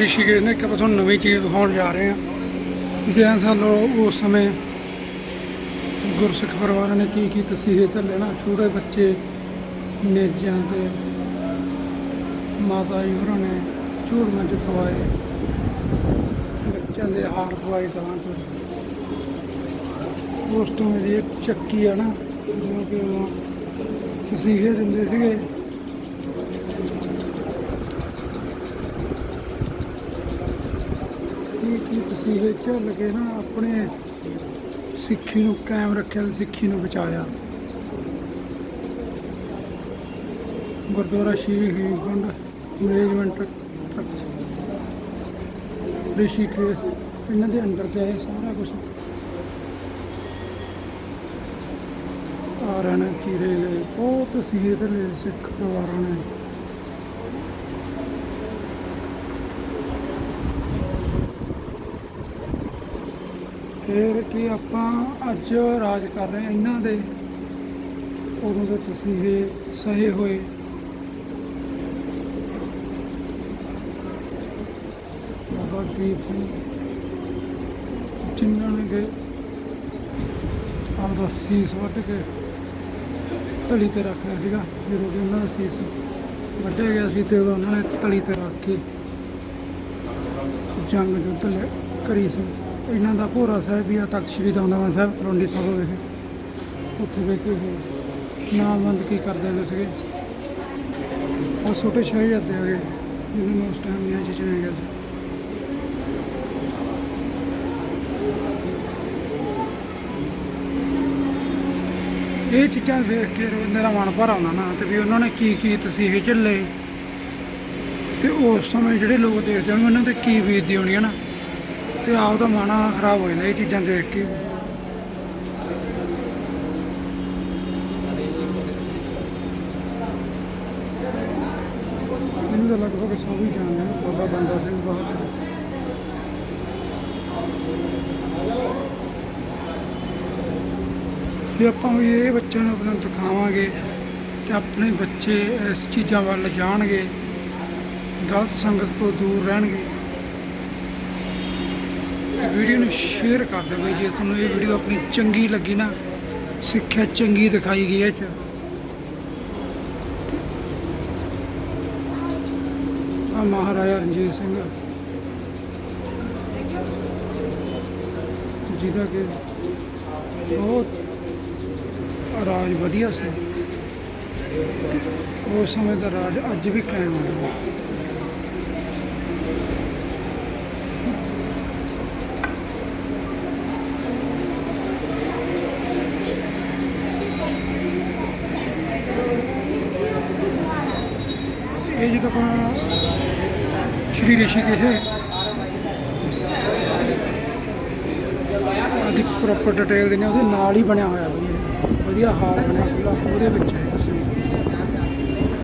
ਰਿਸ਼ੀਕੇਸ਼ ਨੇ ਇੱਕ ਆਪਾਂ ਤੁਹਾਨੂੰ ਨਵੀਂ ਚੀਜ਼ ਦਿਖਾਉਣ ਜਾ ਰਹੇ ਹਾਂ। ਜੇ ਸਾਨੂੰ ਉਸ ਸਮੇਂ ਗੁਰਸਿੱਖ ਪਰਿਵਾਰਾਂ ਨੇ ਕੀ ਕੀ ਤਸੀਹੇ ਤੇ ਲੈਣਾ। ਛੋਟੇ ਬੱਚੇ ਨੇਜਾਂ ਤੇ ਮਾਤਾ ਜੀ ਹੋਰਾਂ ਨੇ ਝੂੜੀਆਂ ਚ ਖਵਾਏ ਬੱਚਿਆਂ ਦੇ ਹਾਰ ਪਵਾਏ ਤਾਂ ਤੋਂ। ਉਸ ਤੋਂ ਮੇਰੀ ਇੱਕ ਚੱਕੀ ਆ ਨਾ, ਜਿਵੇਂ ਕਿ ਤਸੀਹੇ ਦਿੰਦੇ ਸੀਗੇ। ਕੀ ਕੀ ਤਸੀਹੇ ਝੱਲ ਕੇ ਨਾ ਆਪਣੇ ਸਿੱਖੀ ਨੂੰ ਕਾਇਮ ਰੱਖਿਆ ਤੇ ਸਿੱਖੀ ਨੂੰ ਬਚਾਇਆ। ਗੁਰਦੁਆਰਾ ਸ਼੍ਰੀ ਹੀਰਗੰਡ ਮੈਨੇਜਮੈਂਟ ਰਿਸ਼ੀਕੇਸ਼, ਇਹਨਾਂ ਦੇ ਅੰਡਰ ਚ ਇਹ ਸਾਰਾ ਕੁਝ ਆ ਰਹੇ ਨੇ ਚੀਰੇ ਗਏ, ਬਹੁਤ ਤਸੀਹੇ ਤੇ ਸਿੱਖ ਪਰਿਵਾਰਾਂ ਨੇ। ਫਿਰ ਕਿ ਆਪਾਂ ਅੱਜ ਰਾਜ ਕਰ ਰਹੇ ਇਹਨਾਂ ਦੇ। ਉਦੋਂ ਦੇ ਤੁਸੀਂ ਇਹ ਸਹੇ ਹੋਏ। ਬਾਬਾ ਦੀਪ ਸਿੰਘ ਜਿਨ੍ਹਾਂ ਨੇ ਕਿ ਆਪਦਾ ਸੀਸ ਵੱਢ ਕੇ ਤਲੀ ਤੇ ਰੱਖ ਲਿਆ ਸੀਗਾ। ਜਦੋਂ ਕਿ ਉਹਨਾਂ ਦਾ ਸੀਸ ਵੱਢਿਆ ਗਿਆ ਸੀ ਤੇ ਉਦੋਂ ਉਹਨਾਂ ਨੇ ਤਲੀ ਤੇ ਰੱਖ ਕੇ ਜੰਗ ਜੁੱਧ ਲੈ ਕਰੀ ਸੀ। ਇਹਨਾਂ ਦਾ ਭੋਰਾ ਸਾਹਿਬ ਵੀ ਆ, ਤਖਤ ਸ੍ਰੀ ਦਮਦਮਾ ਸਾਹਿਬ ਤਲਵੰਡੀ ਸਾਹਿਬ ਵਿਖੇ। ਉੱਥੇ ਬਹਿ ਕੇ ਉਹ ਨਾਮਬੰਦ ਕੀ ਕਰਦੇ ਹੁੰਦੇ ਸੀਗੇ। ਉਹ ਛੋਟੇ ਸ਼ਹਿਜ਼ਾਦੇ ਆ ਗਏ ਜਿਹਨਾਂ ਨੂੰ ਉਸ ਟਾਈਮ ਦੀਆਂ ਚੀਜ਼ਾਂ ਗਿਆ ਸੀ। ਇਹ ਚੀਜ਼ਾਂ ਵੇਖ ਕੇ ਮੇਰਾ ਮਨ ਭਰ ਆਉਂਦਾ ਨਾ, ਤੇ ਵੀ ਉਹਨਾਂ ਨੇ ਕੀ ਕੀ ਤਸੀਹੇ ਝੱਲੇ। ਤੇ ਉਸ ਸਮੇਂ ਜਿਹੜੇ ਲੋਕ ਦੇਖਦੇ ਹੋਣਗੇ, ਉਹਨਾਂ ਤੇ ਕੀ ਬੀਤਦੀ ਹੋਣੀ ਹੈ ਨਾ। ਤੇ ਆਪ ਦਾ ਮਨ ਖਰਾਬ ਹੋ ਜਾਂਦਾ, ਇਹ ਚੀਜ਼ਾਂ ਦੇਖ ਕੇ। ਮੈਨੂੰ ਤਾਂ ਲਗਭਗ ਸਭ ਹੀ ਜਾਣਦੇ ਨੇ, ਬਾਬਾ ਬੰਦਾ ਸਿੰਘ ਬਹਾਦਰ। ਤੇ ਆਪਾਂ ਵੀ ਇਹ ਬੱਚਿਆਂ ਨੂੰ ਆਪਣਾ ਦਿਖਾਵਾਂਗੇ ਤੇ ਆਪਣੇ ਬੱਚੇ ਇਸ ਚੀਜ਼ਾਂ ਵੱਲ ਜਾਣਗੇ, ਗਲਤ ਸੰਗਤ ਤੋਂ ਦੂਰ ਰਹਿਣਗੇ। ਵੀਡੀਓ ਨੂੰ ਸ਼ੇਅਰ ਕਰ ਦਿਓ ਬਈ ਜੇ ਤੁਹਾਨੂੰ ਇਹ ਵੀਡੀਓ ਆਪਣੀ ਚੰਗੀ ਲੱਗੀ ਨਾ, ਸਿੱਖਿਆ ਚੰਗੀ ਦਿਖਾਈ ਗਈ ਹੈ ਇਹ ਚ। ਆ ਮਹਾਰਾਜਾ ਰਣਜੀਤ ਸਿੰਘ। ਜਿਹਦਾ ਕਿ ਬਹੁਤ ਰਾਜ ਵਧੀਆ ਸੀ। ਉਸ ਸਮੇਂ ਦਾ ਰਾਜ ਅੱਜ ਵੀ ਕਾਇਮ ਹੈ। ਇਹ ਜਿਹੜਾ ਸ਼੍ਰੀ ਰਿਸ਼ੀਕੇਸ਼ ਹੈ। ਆਦੀ ਪ੍ਰੋਪਰ ਡਿਟੇਲ ਦੇਣੇ ਉਹਦੇ ਨਾਲ ਹੀ ਬਣਿਆ ਹੋਇਆ। ਵਧੀਆ ਹਾਲ ਬਣਿਆ ਉਹਦੇ ਵਿੱਚ